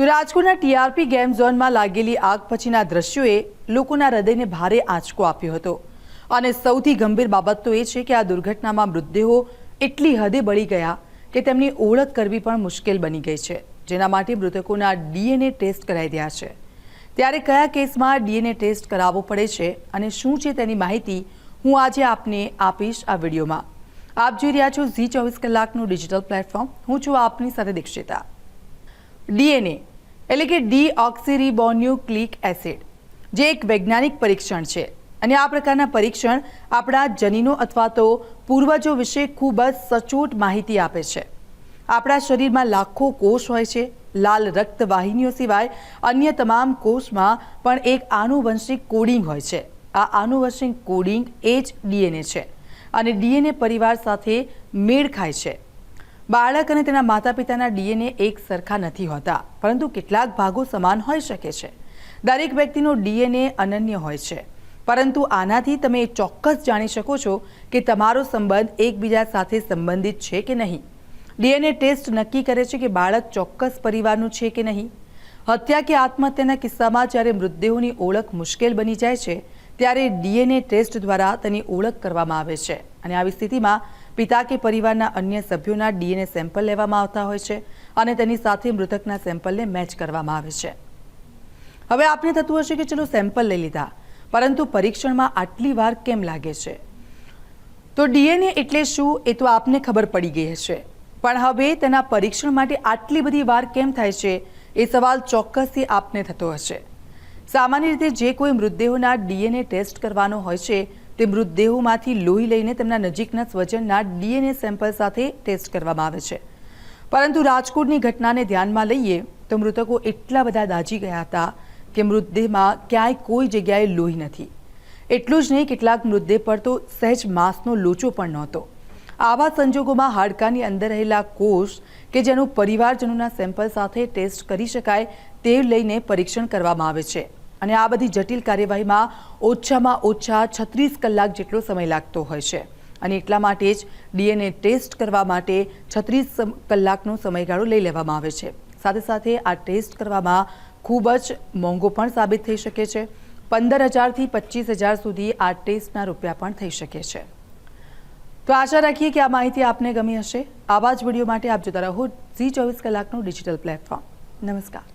તો રાજકોટના TRP game ઝોનમાં લાગેલી આગ પછીના દ્રશ્યોએ લોકોના હૃદયને ભારે આંચકો આપ્યો હતો. અને સૌથી ગંભીર બાબત તો એ છે કે આ દુર્ઘટનામાં મૃતદેહો એટલી હદે બળી ગયા કે તેમની ઓળખ કરવી પણ મુશ્કેલ બની ગઈ છે, જેના માટે મૃતકોના ડીએનએ ટેસ્ટ કરાઈ રહ્યા છે. ત્યારે કયા કેસમાં ડીએનએ ટેસ્ટ કરાવવો પડે છે અને શું છે તેની માહિતી હું આજે આપને આપીશ આ વિડીયોમાં. આપ જોઈ રહ્યા છો ઝી ચોવીસ કલાકનું ડિજિટલ પ્લેટફોર્મ. હું છું આપની સાથે દીક્ષિતા. ડીએનએ એટલે કે ડી ઓક્સિરીબોન્યુક્લિક એસિડ, જે એક વૈજ્ઞાનિક પરીક્ષણ છે. અને આ પ્રકારના પરીક્ષણ આપણા જનીનો અથવા તો પૂર્વજો વિશે ખૂબ જ સચોટ માહિતી આપે છે. આપણા શરીરમાં લાખો કોષ હોય છે, લાલ રક્તવાહિનીઓ સિવાય અન્ય તમામ કોષમાં પણ એક આનુવંશિક કોડિંગ હોય છે. આ આનુવંશિક કોડિંગ એ જ ડીએનએ છે. અને ડીએનએ પરિવાર સાથે મેળ ખાય છે. બાળક અને તેના માતા પિતાના ડીએનએ એક સરખા નથી હોતા, પરંતુ કેટલાક ભાગો સમાન હોઈ શકે છે. દરેક વ્યક્તિનો ડીએનએ અનન્ય હોય છે. પરંતુ આનાથી તમે એ ચોક્કસ જાણી શકો છો કે તમારો સંબંધ એકબીજા સાથે સંબંધિત છે કે નહીં. ડીએનએ ટેસ્ટ નક્કી કરે છે કે બાળક ચોક્કસ પરિવારનું છે કે નહીં. હત્યા કે આત્મહત્યાના કિસ્સામાં જ્યારે મૃતદેહોની ઓળખ મુશ્કેલ બની જાય છે, ત્યારે ડીએનએ ટેસ્ટ દ્વારા તેની ઓળખ કરવામાં આવે છે. અને આવી સ્થિતિમાં પિતા કે પરિવારના અન્ય સભ્યોના ડીએનએ સેમ્પલ લેવામાં આવતા હોય છે અને તેની સાથે મૃતકના સેમ્પલને મેચ કરવામાં આવે છે. હવે આપને થતું હશે કે ચલો સેમ્પલ લઈ લીધા, પરંતુ પરીક્ષણમાં આટલી વાર કેમ લાગે છે? તો ડીએનએ એટલે શું એ તો આપને ખબર પડી ગઈ હશે. પણ હવે તેના પરીક્ષણ માટે આટલી બધી વાર કેમ થાય છે એ સવાલ ચોક્કસથી આપને થતો હશે. સામાન્ય રીતે જે કોઈ મૃતદેહોના ડીએનએ ટેસ્ટ કરવાનો હોય છે તે મૃતદેહોમાંથી લોહી લઈને તેમના નજીકના સ્વજનના ડીએનએ સેમ્પલ સાથે ટેસ્ટ કરવામાં આવે છે. પરંતુ રાજકોટની ઘટનાને ધ્યાનમાં લઈએ તો મૃતકો એટલા બધા દાજી ગયા હતા કે મૃતદેહમાં ક્યાંય કોઈ જગ્યાએ લોહી નથી. એટલું જ નહીં, કેટલાક મૃતદેહ પર તો સહેજ માંસનો લોચો પણ નહોતો. આવા સંજોગોમાં હાડકાની અંદર રહેલા કોષ કે જેનું પરિવારજનોના સેમ્પલ સાથે ટેસ્ટ કરી શકાય તે લઈને પરીક્ષણ કરવામાં આવે છે. અને આ બધી જટિલ કાર્યવાહીમાં ઓછામાં ઓછા છત્રીસ કલાક જેટલો સમય લાગતો હોય છે. અને એટલા માટે જ ડીએનએ ટેસ્ટ કરવા માટે છત્રીસ કલાકનો સમયગાળો લઈ લેવામાં આવે છે. સાથે સાથે આ ટેસ્ટ કરવામાં ખૂબ જ મોંઘો પણ સાબિત થઈ શકે છે. પંદર હજારથી પચીસ હજાર સુધી આ ટેસ્ટના રૂપિયા પણ થઈ શકે છે. તો આશા રાખીએ કે આ માહિતી આપને ગમી હશે. આવા જ વીડિયો માટે આપ જોતા રહો ઝી ચોવીસ કલાકનું ડિજિટલ પ્લેટફોર્મ. નમસ્કાર.